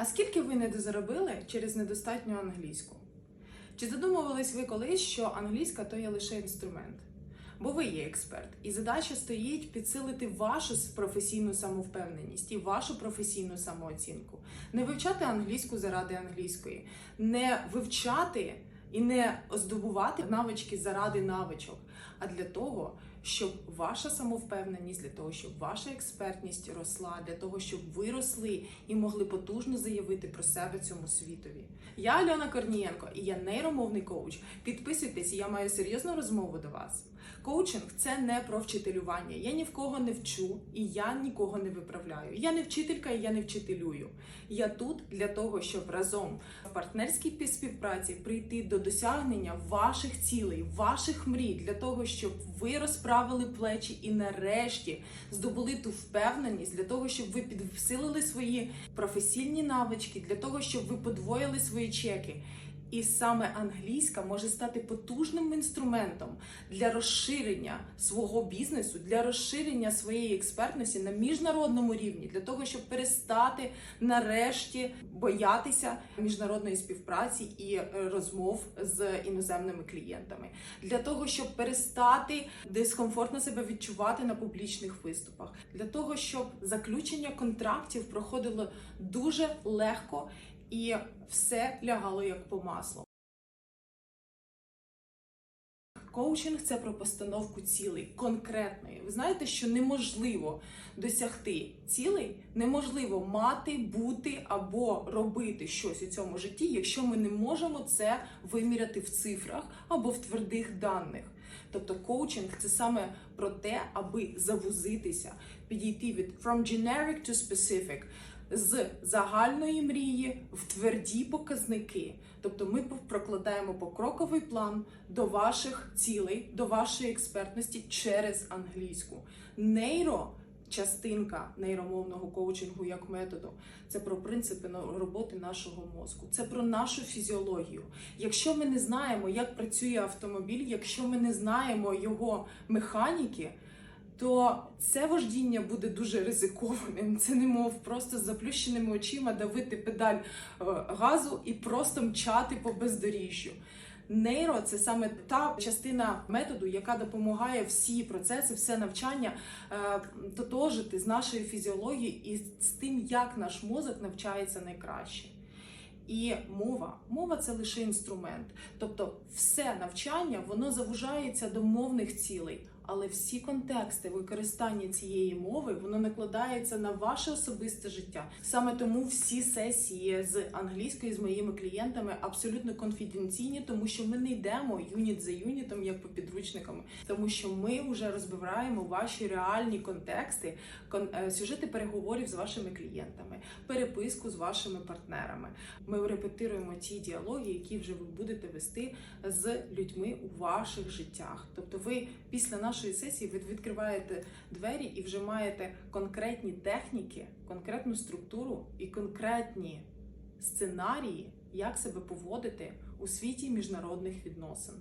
А скільки ви недозаробили через недостатню англійську? Чи задумувались ви колись, що англійська то є лише інструмент? Бо ви є експерт, і задача стоїть підсилити вашу професійну самовпевненість і вашу професійну самооцінку. Не вивчати англійську заради англійської, не вивчати і не здобувати навички заради навичок, а для того, щоб ваша самовпевненість, для того, щоб ваша експертність росла, для того, щоб ви росли і могли потужно заявити про себе цьому світові. Я Альона Корнієнко і я нейромовний коуч. Підписуйтесь, я маю серйозну розмову до вас. Коучинг це не про вчителювання. Я ні в кого не вчу і я нікого не виправляю. Я не вчителька і я не вчителюю. Я тут для того, щоб разом в партнерській співпраці прийти до досягнення ваших цілей, ваших мрій, для того, щоб ви розправили плечі і нарешті здобули ту впевненість, для того, щоб ви підсилили свої професійні навички, для того, щоб ви подвоїли свої чеки. І саме англійська може стати потужним інструментом для розширення свого бізнесу, для розширення своєї експертності на міжнародному рівні, для того, щоб перестати нарешті боятися міжнародної співпраці і е, розмов з іноземними клієнтами, для того, щоб перестати дискомфортно себе відчувати на публічних виступах, для того, щоб заключення контрактів проходило дуже легко і все лягало як по маслу. Коучинг це про постановку цілей конкретної. Ви знаєте, що неможливо досягти цілей, неможливо мати, бути або робити щось у цьому житті, якщо ми не можемо це виміряти в цифрах або в твердих даних. Тобто коучинг це саме про те, аби завузитися, підійти від from generic to specific, з загальної мрії в тверді показники. Тобто ми прокладаємо покроковий план до ваших цілей, до вашої експертності через англійську. Нейро. Частинка нейромовного коучингу як методу це про принципи роботи нашого мозку, це про нашу фізіологію. Якщо ми не знаємо, як працює автомобіль, якщо ми не знаємо його механіки, то це вождіння буде дуже ризикованим. Це немов просто з заплющеними очима давити педаль е, газу і просто мчати по бездоріжжю. Нейро це саме та частина методу, яка допомагає всі процеси, все навчання е, тотожити з нашою фізіологією і з тим, як наш мозок навчається найкраще. І мова, мова це лише інструмент. Тобто, все навчання воно завужається до мовних цілей, але всі контексти використання цієї мови воно накладається на ваше особисте життя. Саме тому всі сесії з англійської з моїми клієнтами абсолютно конфіденційні, тому що ми не йдемо юніт за юнітом, як по підручникам, тому що ми вже розбираємо ваші реальні контексти, кон- е, сюжети переговорів з вашими клієнтами, переписку з вашими партнерами. Ми репетируємо ті діалоги, які вже ви будете вести з людьми у ваших життях. Тобто, ви після нашої сесії ви відкриваєте двері і вже маєте конкретні техніки, конкретну структуру і конкретні сценарії, як себе поводити у світі міжнародних відносин.